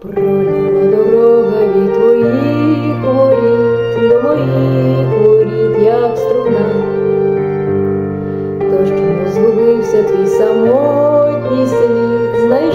Пролягла дорога від твоїх воріт до моїх воріт, як струна, То, що розгубився твій самотній слід, знаєш?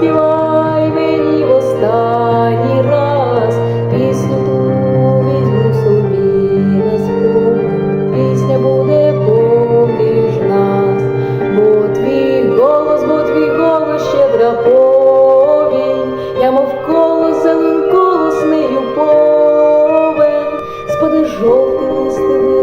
Заспівай мені в останній раз. Пісню ту візьму собі на спомин, пісня буде поміж нас, бо твій голос, бо твій голос щедра повінь, я мов колос, зелен колоснею повен, спаде жовтий лист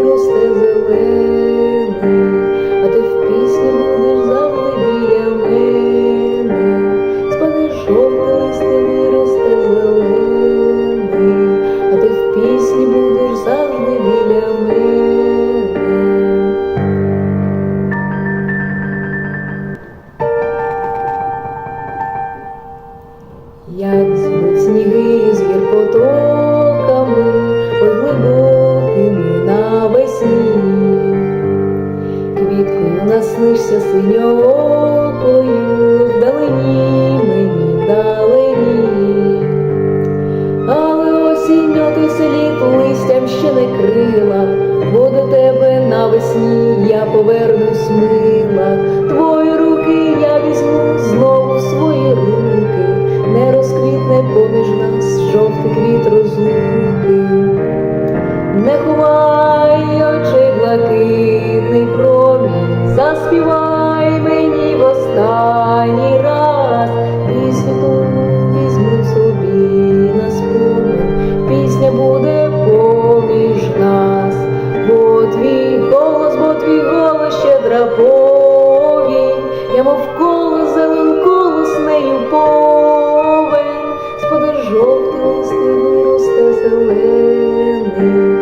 Як звуть сніги з гір потоками, ой глибокими навесні, квіткою наснишся синьоокою, розлуки. Не ховай очей блакитний промінь, заспівай мені в останній раз, пісню ту візьму собі на спомин, пісня буде поміж нас, бо твій голос, бо твій голос щедра повінь, я мов колос, зелен колос нею повен, спаде жовтий лист so willing.